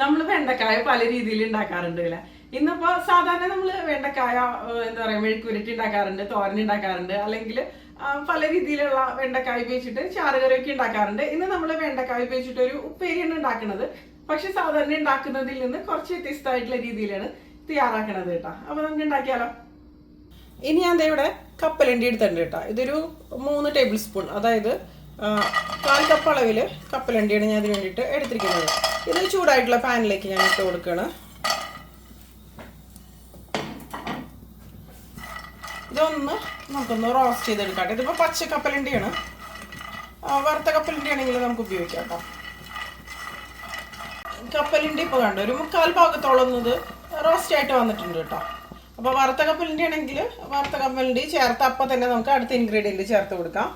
നമ്മൾ വെണ്ടക്കായ പല രീതിയിൽ ഉണ്ടാക്കാറുണ്ട് അല്ലേ? ഇന്നിപ്പോ സാധാരണ നമ്മൾ വെണ്ടക്കായ എന്താ പറയാ മെഴുക്കുരുട്ടി ഉണ്ടാക്കാറുണ്ട് തോരൻ ഉണ്ടാക്കാറുണ്ട് അല്ലെങ്കിൽ പല രീതിയിലുള്ള വെണ്ടക്കായ ഉപയോഗിച്ചിട്ട് ചാറുകറിയൊക്കെ ഉണ്ടാക്കാറുണ്ട്. ഇന്ന് നമ്മൾ വെണ്ടക്കായ ഉപയോഗിച്ചിട്ട് ഒരു ഉപ്പേരിയാണ് ഉണ്ടാക്കുന്നത്. പക്ഷെ സാധാരണ ഉണ്ടാക്കുന്നതിൽ നിന്ന് കുറച്ച് വ്യത്യസ്തമായിട്ടുള്ള രീതിയിലാണ് തയ്യാറാക്കണത് കേട്ടോ. അപ്പൊ നമുക്ക് ഉണ്ടാക്കിയാലോ? ഇനി ഞാൻ ഇവിടെ കപ്പലണ്ടി എടുത്തിട്ടുണ്ട് കേട്ടോ. ഇതൊരു മൂന്ന് ടേബിൾ സ്പൂൺ. അതായത് കാൽ കപ്പ് അളവിൽ കപ്പലണ്ടിയാണ് ഞാൻ അതിന് വേണ്ടിയിട്ട് എടുത്തിരിക്കുന്നത്. ഇത് ചൂടായിട്ടുള്ള പാനിലേക്ക് ഞാൻ ഇട്ട് കൊടുക്കണം. ഇതൊന്ന് നമുക്കൊന്ന് റോസ്റ്റ് ചെയ്തെടുക്കാം ഇതിപ്പോൾ പച്ച കപ്പലണ്ടിയാണ് ആ, വറുത്ത കപ്പലണ്ടി ആണെങ്കിൽ നമുക്ക് ഉപയോഗിക്കാം കേട്ടോ. കപ്പലിന്റെ ഇപ്പോൾ കണ്ടു ഒരു മുക്കാൽ ഭാഗത്തോളം ഇത് റോസ്റ്റ് ആയിട്ട് വന്നിട്ടുണ്ട് കേട്ടോ. അപ്പോൾ വറുത്ത കപ്പലിന്റെ ആണെങ്കിൽ വറുത്ത കപ്പലിന്റെ ചേർത്ത് അപ്പം തന്നെ നമുക്ക് അടുത്ത ഇൻഗ്രീഡിയന്റ് ചേർത്ത് കൊടുക്കാം.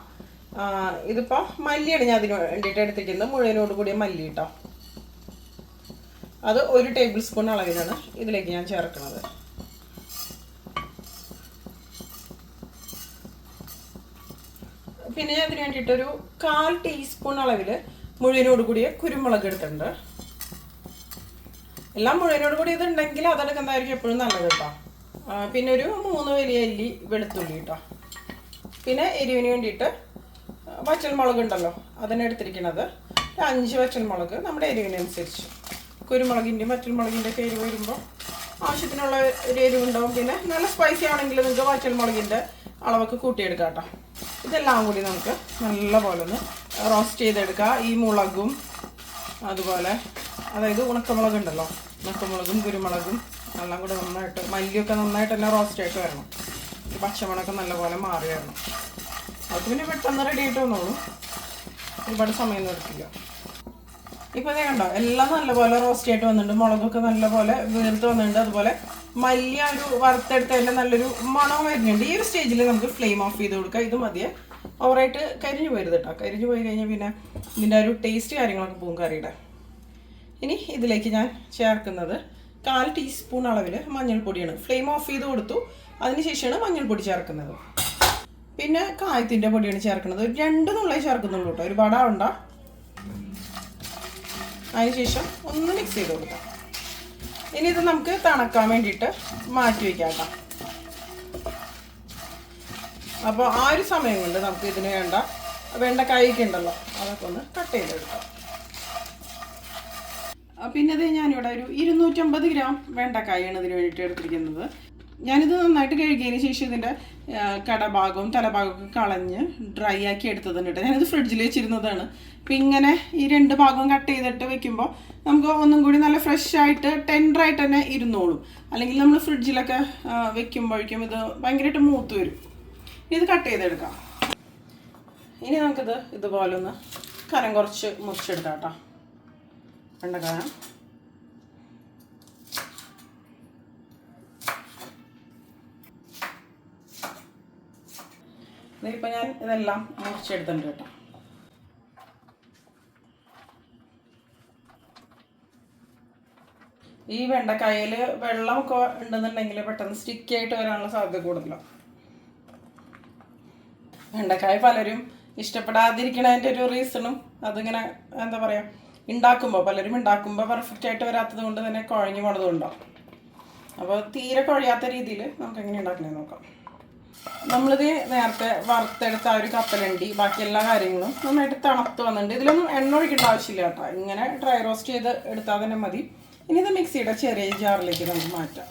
ഇതിപ്പോൾ മല്ലിയാണ് ഞാൻ അതിന് വേണ്ടിയിട്ട് എടുത്തിരിക്കുന്നത്. മുഴുവനോട് കൂടിയ മല്ലി കേട്ടോ. അത് ഒരു ടേബിൾ സ്പൂൺ അളവിലാണ് ഇതിലേക്ക് ഞാൻ ചേർക്കുന്നത്. പിന്നെ അതിന് വേണ്ടിയിട്ടൊരു കാൽ ടീസ്പൂൺ അളവിൽ മുഴുവനോട് കൂടിയ കുരുമുളക് എടുത്തിട്ടുണ്ട്. എല്ലാം മുഴുവനോട് കൂടി ഇതുണ്ടെങ്കിൽ അതെടുക്കുന്നതായിരിക്കും എപ്പോഴും നല്ലത് കേട്ടോ. പിന്നെ ഒരു മൂന്ന് വലിയ അല്ലി വെളുത്തുള്ളി കേട്ടോ. പിന്നെ എരിവിന് വേണ്ടിയിട്ട് വച്ചൽമുളക് ഉണ്ടല്ലോ അതിനെടുത്തിരിക്കുന്നത് അഞ്ച് വച്ചൽമുളക് നമ്മുടെ എരിവിനനുസരിച്ച്. കുരുമുളകിന്റെ വറ്റൽമുളകിന്റെ ഒക്കെ എരിവ് വരുമ്പോൾ ആവശ്യത്തിനുള്ള ഒരു എരിവുണ്ടാവും. പിന്നെ നല്ല സ്പൈസി ആണെങ്കിൽ നിങ്ങൾക്ക് വറ്റൽമുളകിന്റെ അളവൊക്കെ കൂട്ടിയെടുക്കാം കേട്ടോ. ഇതെല്ലാം കൂടി നമുക്ക് നല്ലപോലെ ഒന്ന് റോസ്റ്റ് ചെയ്തെടുക്കുക ഈ മുളകും അതുപോലെ അതായത് ഉണക്കമുളക് ഉണ്ടല്ലോ ഉണക്കമുളകും കുരുമുളകും എല്ലാം കൂടെ നന്നായിട്ട് മല്ലിയൊക്കെ നന്നായിട്ട് എല്ലാം റോസ്റ്റ് ആയിട്ട് വരണം. പച്ചമുളകൊക്കെ നല്ലപോലെ മാറി വരണം. അത് പിന്നെ പെട്ടെന്ന് റെഡി ആയിട്ട് വന്നോളൂ. ഒരുപാട് സമയം എടുക്കില്ല. ഇപ്പൊ ഇതേ കണ്ടോ എല്ലാം നല്ലപോലെ റോസ്റ്റ് ആയിട്ട് വന്നിട്ടുണ്ട്. മുളകൊക്കെ നല്ലപോലെ വീർത്ത് വന്നിട്ടുണ്ട്. അതുപോലെ മല്ലിയ ഒരു വറുത്തെടുത്തതിന്റെ നല്ലൊരു മണം വരുന്നുണ്ട്. ഈ ഒരു സ്റ്റേജിൽ നമുക്ക് ഫ്ലെയിം ഓഫ് ചെയ്ത് കൊടുക്കാം. ഇത് മതിയെ. ഓവറായിട്ട് കരിഞ്ഞു പോയത് കേട്ടോ കരിഞ്ഞു പോയി കഴിഞ്ഞാൽ പിന്നെ ഇതിന്റെ ഒരു ടേസ്റ്റ് കാര്യങ്ങളൊക്കെ പോകും കറിയുടെ. ഇനി ഇതിലേക്ക് ഞാൻ ചേർക്കുന്നത് കാൽ ടീസ്പൂൺ അളവിൽ മഞ്ഞൾപ്പൊടിയാണ്. ഫ്ലെയിം ഓഫ് ചെയ്ത് കൊടുത്തു. അതിനുശേഷമാണ് മഞ്ഞൾപ്പൊടി ചേർക്കുന്നത്. പിന്നെ കായത്തിന്റെ പൊടിയാണ് ചേർക്കുന്നത്. ഒരു രണ്ട് നുള്ളേ ചേർക്കുന്നുള്ളൂ കേട്ടോ ഒരുപാടാവണ്ട അതിനുശേഷം ഒന്ന് മിക്സ് ചെയ്ത് കൊടുക്കാം. ഇനി ഇത് നമുക്ക് തണക്കാൻ വേണ്ടിയിട്ട് മാറ്റി വയ്ക്കാം അപ്പോൾ ആ ഒരു സമയം കൊണ്ട് നമുക്ക് ഇതിന് വേണ്ട വേണ്ട കൈക്ക് ഉണ്ടല്ലോ അതൊക്കെ ഒന്ന് കട്ട് ചെയ്തെടുക്കാം പിന്നെ അത് ഞാനിവിടെ ഒരു ഇരുന്നൂറ്റമ്പത് ഗ്രാം വെണ്ടക്കായാണ് ഇതിന് വേണ്ടിയിട്ട് എടുത്തിരിക്കുന്നത്. ഞാനിത് നന്നായിട്ട് കഴുകിയതിന് ശേഷം ഇതിന്റെ കടഭാഗവും തലഭാഗവും കളഞ്ഞ് ഡ്രൈ ആക്കി എടുത്തതാണ് കേട്ടോ. ഞാനിത് ഫ്രിഡ്ജിൽ വെച്ചിരുന്നതാണ്. അപ്പം ഇങ്ങനെ ഈ രണ്ട് ഭാഗവും കട്ട് ചെയ്തിട്ട് വെക്കുമ്പോൾ നമുക്ക് ഒന്നും കൂടി നല്ല ഫ്രഷ് ആയിട്ട് ടെൻഡറായിട്ട് തന്നെ ഇരുന്നോളും. അല്ലെങ്കിൽ നമ്മൾ ഫ്രിഡ്ജിലൊക്കെ വെക്കുമ്പോഴേക്കും ഇത് ഭയങ്കരമായിട്ട് മൂത്ത് വരും. ഇത് കട്ട് ചെയ്തെടുക്കാം. ഇനി നമുക്കിത് ഇതുപോലെ ഒന്ന് കരം കുറച്ച് മുറിച്ചെടുക്കാം കേട്ടോ. വെണ്ടക്കായ ഇപ്പം ഞാൻ ഇതെല്ലാം മുറിച്ചെടുത്തിട്ടുണ്ട് കേട്ടോ. ഈ വെണ്ടക്കായയിൽ വെള്ളമൊക്കെ ഉണ്ടെന്നുണ്ടെങ്കിൽ പെട്ടെന്ന് സ്റ്റിക്കി ആയിട്ട് വരാനുള്ള സാധ്യത കൂടുതലോ. വെണ്ടക്കായ പലരും ഇഷ്ടപ്പെടാതിരിക്കണതിന്റെ ഒരു റീസണും അതിങ്ങനെ എന്താ പറയുക ഉണ്ടാക്കുമ്പോൾ പലരും ഉണ്ടാക്കുമ്പോൾ പെർഫെക്റ്റ് ആയിട്ട് വരാത്തത് കൊണ്ട് തന്നെ കുഴഞ്ഞു പോണതുകൊണ്ടോ അപ്പോൾ തീരെ കുഴയാത്ത രീതിയിൽ നമുക്ക് എങ്ങനെ ഉണ്ടാക്കണേ നോക്കാം. നമ്മളിത് നേരത്തെ വറുത്തെടുത്ത ആ ഒരു കപ്പലണ്ടി ബാക്കി എല്ലാ കാര്യങ്ങളും നന്നായിട്ട് തണുത്ത് വന്നിട്ടുണ്ട്. ഇതിലൊന്നും എണ്ണ ഒഴിക്കേണ്ട ആവശ്യമില്ല കേട്ടോ. ഇങ്ങനെ ഡ്രൈ റോസ്റ്റ് ചെയ്ത് എടുത്താൽ തന്നെ മതി. ഇനി ഇത് മിക്സിയുടെ ചെറിയ ജാറിലേക്ക് നമുക്ക് മാറ്റാം.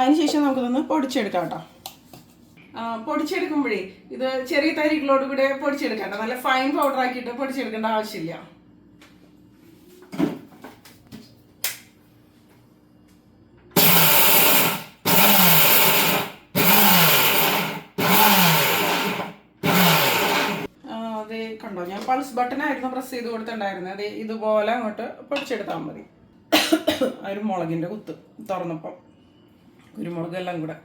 അതിനുശേഷം നമുക്കിതൊന്ന് പൊടിച്ചെടുക്കാം കേട്ടോ. പൊടിച്ചെടുക്കുമ്പോഴേ ഇത് ചെറിയ തരികളോട് കൂടെ പൊടിച്ചെടുക്കണ്ട. നല്ല ഫൈൻ പൗഡർ ആക്കിയിട്ട് പൊടിച്ചെടുക്കേണ്ട ആവശ്യമില്ല. കണ്ടോ ഞാൻ പൾസ് ബട്ടൺ ആയിരുന്നു പ്രസ് ചെയ്ത് കൊടുത്തിട്ടുണ്ടായിരുന്നത്. അതെ ഇതുപോലെ അങ്ങോട്ട് പൊടിച്ചെടുത്താൽ മതി. ഒരു മുളകിന്റെ കുത്ത് തുറന്നപ്പം. കുരുമുളകെല്ലാം കൂടെ.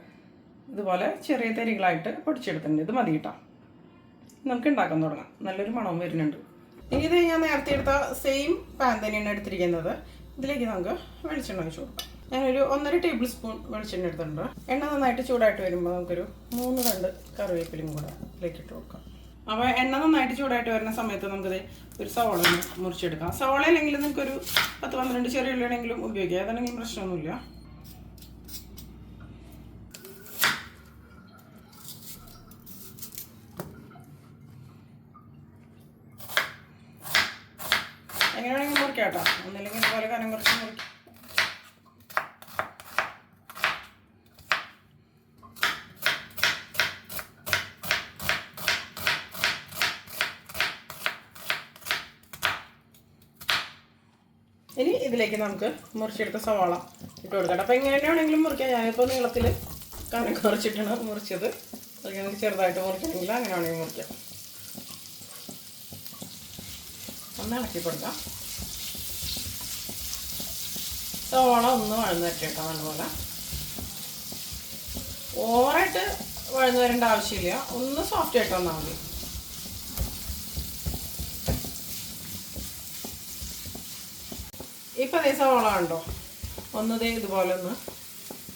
ഇതുപോലെ ചെറിയ തരികളായിട്ട് പൊടിച്ചെടുത്തിട്ടുണ്ട്. ഇത് മതി കേട്ടോ. നമുക്ക് ഉണ്ടാക്കാൻ തുടങ്ങാം. നല്ലൊരു മണവും വരുന്നുണ്ട്. ഇത് ഞാൻ നേരത്തെ എടുത്ത സെയിം പാൻ തന്നെയാണ് എടുത്തിരിക്കുന്നത്. ഇതിലേക്ക് നമുക്ക് വെളിച്ചെണ്ണ ഒഴിച്ചു കൊടുക്കാം. ഞാനൊരു ഒന്നര ടേബിൾ സ്പൂൺ വെളിച്ചെണ്ണ എടുത്തിട്ടുണ്ട്. എണ്ണ നന്നായിട്ട് ചൂടായിട്ട് വരുമ്പോൾ നമുക്കൊരു മൂന്ന് രണ്ട് കറിവേപ്പിലയും കൂടെ ഇതിലേക്ക് ഇട്ട് കൊടുക്കാം. അപ്പോൾ എണ്ണ നന്നായിട്ട് ചൂടായിട്ട് വരുന്ന സമയത്ത് നമുക്കിത് ഒരു സവോള മുറിച്ചെടുക്കാം. സവോള അല്ലെങ്കിൽ നിങ്ങൾക്കൊരു പത്ത് പന്ത്രണ്ട് ചെറിയ ഉള്ളിയാണെങ്കിലും ഉപയോഗിക്കാം. അതാണെങ്കിലും പ്രശ്നമൊന്നുമില്ല. എങ്ങനെ വേണമെങ്കിൽ മുറിക്കാം കേട്ടോ. ഒന്നില്ലെങ്കിൽ ഇതുപോലെ കനം കുറച്ച് മുറിക്കാം. ഇനി ഇതിലേക്ക് നമുക്ക് മുറിച്ചെടുത്ത സവാള ഇട്ട് കൊടുക്കാം അപ്പോൾ എങ്ങനെയാണെങ്കിലും മുറിക്കാം. ഞാനിപ്പോൾ നീളത്തിൽ കനം കുറച്ചിട്ടാണ് മുറിച്ചത്. അല്ലെങ്കിൽ നമുക്ക് ചെറുതായിട്ട് മുറിക്കണമെങ്കിൽ അങ്ങനെ വേണമെങ്കിൽ മുറിക്കാം. ഒന്ന് ഇളക്കി കൊടുക്കാം. സവാള ഒന്ന് വഴന്ന് വരട്ടെ നല്ലപോലെ. ഓവറായിട്ട് വഴന്ന് വരേണ്ട ആവശ്യമില്ല. ഒന്ന് സോഫ്റ്റ് ആയിട്ട് വന്നാൽ മതി. ഇപ്പം ദേ സോള ഉണ്ടോ ഒന്ന് ദേ ഇതുപോലെ ഒന്ന്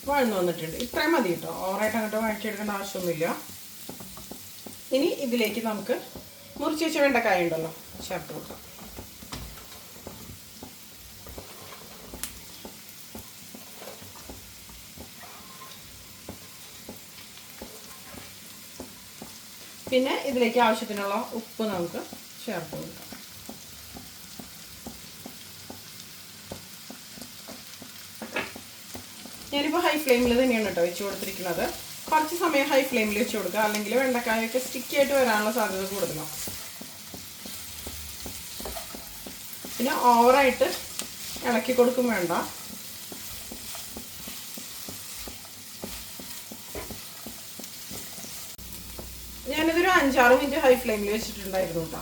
വഴന്ന് വന്നിട്ടുണ്ട്. ഇത്രയും മതി കേട്ടോ. ഓവറായിട്ട് അങ്ങോട്ട് വഴറ്റിയെടുക്കേണ്ട ആവശ്യമൊന്നുമില്ല. ഇനി ഇതിലേക്ക് നമുക്ക് മുറിച്ച് വെച്ച വെണ്ടക്കായ ഉണ്ടല്ലോ. ചേർത്ത് കൊടുക്കാം. പിന്നെ ഇതിലേക്ക് ആവശ്യത്തിനുള്ള ഉപ്പ് നമുക്ക് ചേർത്ത് കൊടുക്കാം. ഞാനിപ്പോൾ ഹൈ ഫ്ലെയിമിൽ തന്നെയാണ് കേട്ടോ വെച്ച് കൊടുത്തിരിക്കുന്നത്. കുറച്ച് സമയം ഹൈ ഫ്ലെയിമിൽ വെച്ച് കൊടുക്കുക. അല്ലെങ്കിൽ വെണ്ടക്കായൊക്കെ സ്റ്റിക്കി ആയിട്ട് വരാനുള്ള സാധ്യത കൂടുതലാണ് പിന്നെ ഓവറായിട്ട് ഇളക്കി കൊടുക്കും വേണ്ട ഞാനിതൊരു അഞ്ചാറ് മിനിറ്റ് ഹൈ ഫ്ലെയിമിൽ വെച്ചിട്ടുണ്ടായിരുന്നു കേട്ടോ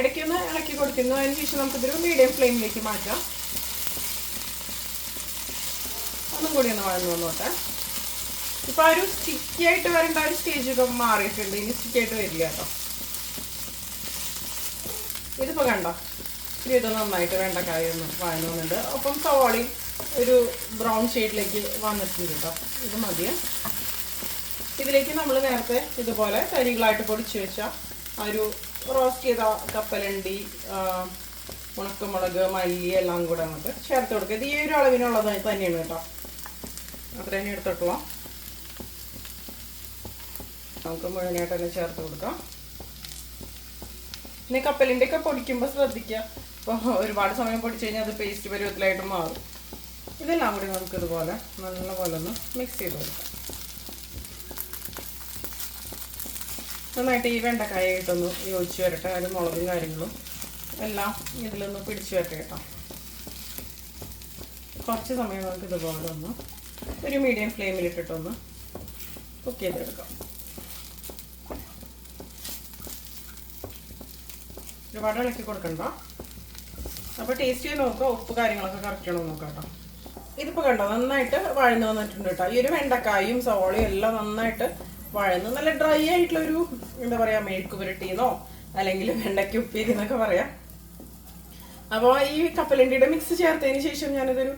ഇടയ്ക്ക് ഒന്ന് ഇളക്കി കൊടുക്കുന്നു. അതിന് ശേഷം നമുക്കിതൊരു മീഡിയം ഫ്ലെയിമിലേക്ക് മാറ്റാം. ഒന്നും കൂടി ഒന്ന് വഴന്നു വന്നോട്ടെ. ഇപ്പൊ ആ ഒരു സ്റ്റിക്കി ആയിട്ട് വരേണ്ട ഒരു സ്റ്റേജ് ഒക്കെ മാറിയിട്ടുണ്ട്. ഇനി സ്റ്റിക്കി ആയിട്ട് വരില്ല കേട്ടോ ഇതിപ്പോ കണ്ടോ? ഇത് നന്നായിട്ട് വെണ്ടക്കായ ഒന്ന് വന്നിട്ടുണ്ട്. ഒപ്പം സവാളി ഒരു ബ്രൗൺ ഷെയ്ഡിലേക്ക് വന്നിട്ടുണ്ട് കേട്ടോ ഇത് മതിയെ ഇതിലേക്ക് നമ്മൾ നേരത്തെ ഇതുപോലെ തരികളായിട്ട് പൊടിച്ചു വെച്ച ഒരു റോസ്റ്റ് ചെയ്ത കപ്പലണ്ടി ഉണക്കമുളക് മല്ലി എല്ലാം കൂടെ അങ്ങോട്ട് ചേർത്ത് കൊടുക്കുക. ഇത് ഈ ഒരു അളവിനുള്ളത് തന്നെയാണ് കേട്ടോ. അത്ര തന്നെ എടുത്തിട്ടുള്ള. നമുക്ക് മുഴുവനായിട്ട് തന്നെ ചേർത്ത് കൊടുക്കാം. പിന്നെ കപ്പലിന്റെ ഒക്കെ പൊടിക്കുമ്പോൾ ശ്രദ്ധിക്കുക. ഇപ്പോൾ ഒരുപാട് സമയം പൊടിച്ചു കഴിഞ്ഞാൽ അത് പേസ്റ്റ് പരുവത്തിലായിട്ട് മാറും. ഇതെല്ലാം കൂടി നമുക്ക് ഇതുപോലെ നല്ലപോലെ ഒന്ന് മിക്സ് ചെയ്ത് കൊടുക്കാം. നന്നായിട്ട് ഈ വെണ്ടക്കായ ഇട്ടൊന്ന് യോജിച്ച് വരട്ടെ. അതിൽ മുളകും കാര്യങ്ങളും എല്ലാം ഇതിലൊന്ന് പിടിച്ചു വരട്ടെ കേട്ടോ. കുറച്ച് സമയം നമുക്ക് ഇതുപോലെ ഒന്ന് ഒരു മീഡിയം ഫ്ലെയിമിൽ ഇട്ടിട്ടൊന്ന് കുക്ക് ചെയ്തെടുക്കാം. ഒരുപാട് ഇളക്കി കൊടുക്കണ്ട. അപ്പോൾ ടേസ്റ്റ് നോക്കുക ഉപ്പ് കാര്യങ്ങളൊക്കെ കറക്റ്റ് ആണോ നോക്കാം കേട്ടോ. ഇതിപ്പോൾ കണ്ടോ നന്നായിട്ട് വഴന്ന് വന്നിട്ടുണ്ട് കേട്ടോ. ഈ ഒരു വെണ്ടക്കായും സവോളയും എല്ലാം നന്നായിട്ട് വഴന്ന് നല്ല ഡ്രൈ ആയിട്ടുള്ള ഒരു എന്താ പറയുക മെഴുക്ക് പുരട്ടിയെന്നോ അല്ലെങ്കിൽ വെണ്ടയ്ക്ക് ഉപ്പേരി എന്നൊക്കെ പറയാം. അപ്പോൾ ഈ കപ്പലണ്ടിയുടെ മിക്സ് ചേർത്തതിന് ശേഷം ഞാനിതൊരു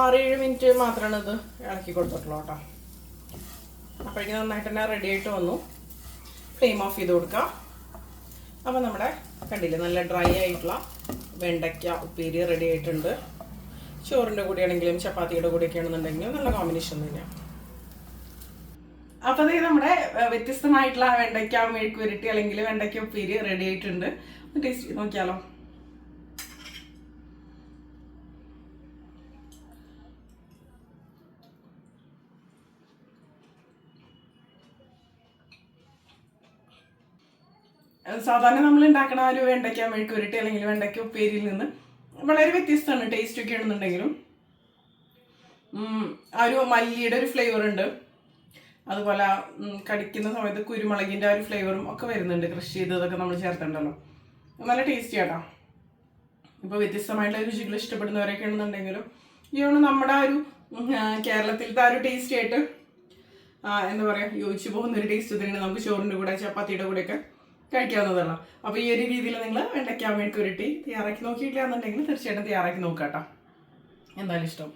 ആറേഴ് മിനിറ്റ് മാത്രമാണ് ഇത് ഇളക്കി കൊടുത്തിട്ടുള്ളൂ കേട്ടോ. അപ്പോഴേക്കും നന്നായിട്ട് തന്നെ റെഡി ആയിട്ട് വന്നു. ഫ്ലെയിം ഓഫ് ചെയ്ത് കൊടുക്കാം. അപ്പോൾ നമ്മുടെ കണ്ടില്ലേ നല്ല ഡ്രൈ ആയിട്ടുള്ള വെണ്ടയ്ക്ക ഉപ്പേരി റെഡി ആയിട്ടുണ്ട്. ചോറിന്റെ കൂടെയാണെങ്കിലും ചപ്പാത്തിയുടെ കൂടെയൊക്കെ ആണെന്നുണ്ടെങ്കിലും നല്ല കോമ്പിനേഷൻ തന്നെയാണ് അപ്പോൾ ഇത് നമ്മുടെ വ്യത്യസ്തമായിട്ടുള്ള വെണ്ടയ്ക്ക മെഴുക്ക് ഉരുട്ടി അല്ലെങ്കിൽ വെണ്ടയ്ക്ക ഉപ്പേരി റെഡി ആയിട്ടുണ്ട്. ടേസ്റ്റ് നോക്കിയാലോ. സാധാരണ നമ്മൾ ഉണ്ടാക്കണ ഒരു വെണ്ടയ്ക്ക മെഴുക്ക് ഉരുട്ടി അല്ലെങ്കിൽ വെണ്ടയ്ക്ക ഉപ്പേരിയിൽ നിന്ന് വളരെ വ്യത്യസ്തമാണ്. ടേസ്റ്റ് ഒക്കെ ആണെന്നുണ്ടെങ്കിലും. ആ ഒരു മല്ലിയുടെ ഒരു ഫ്ലേവർ ഉണ്ട്. അതുപോലെ കടിക്കുന്ന സമയത്ത് കുരുമുളകിന്റെ ആ ഒരു ഫ്ലേവറും ഒക്കെ വരുന്നുണ്ട്. കൃഷി ചെയ്തതൊക്കെ നമ്മൾ ചേർത്തിട്ടുണ്ടല്ലോ. നല്ല ടേസ്റ്റി ആട്ടോ. ഇപ്പോൾ വ്യത്യസ്തമായിട്ടുള്ള രുചികൾ ഇഷ്ടപ്പെടുന്നവരൊക്കെ ഉണ്ടെന്നുണ്ടെങ്കിലും ഒന്ന് നമ്മുടെ ആ ഒരു കേരളത്തിലത്തെ ആ ഒരു ടേസ്റ്റി ആയിട്ട് എന്താ പറയുക യോജിച്ചു പോകുന്ന ഒരു ടേസ്റ്റ് തന്നെയാണ് നമുക്ക് ചോറിന്റെ കൂടെ ചപ്പാത്തിയുടെ കൂടെയൊക്കെ കഴിക്കാവുന്നതല്ല അപ്പോൾ ഈ ഒരു രീതിയിൽ നിങ്ങൾ വെണ്ടയ്ക്ക മെഴുക്ക് ഉരുട്ടി തയ്യാറാക്കി നോക്കിയിട്ടില്ല എന്നുണ്ടെങ്കിൽ തീർച്ചയായിട്ടും തയ്യാറാക്കി നോക്കാം കേട്ടോ എന്തായാലും ഇഷ്ടം.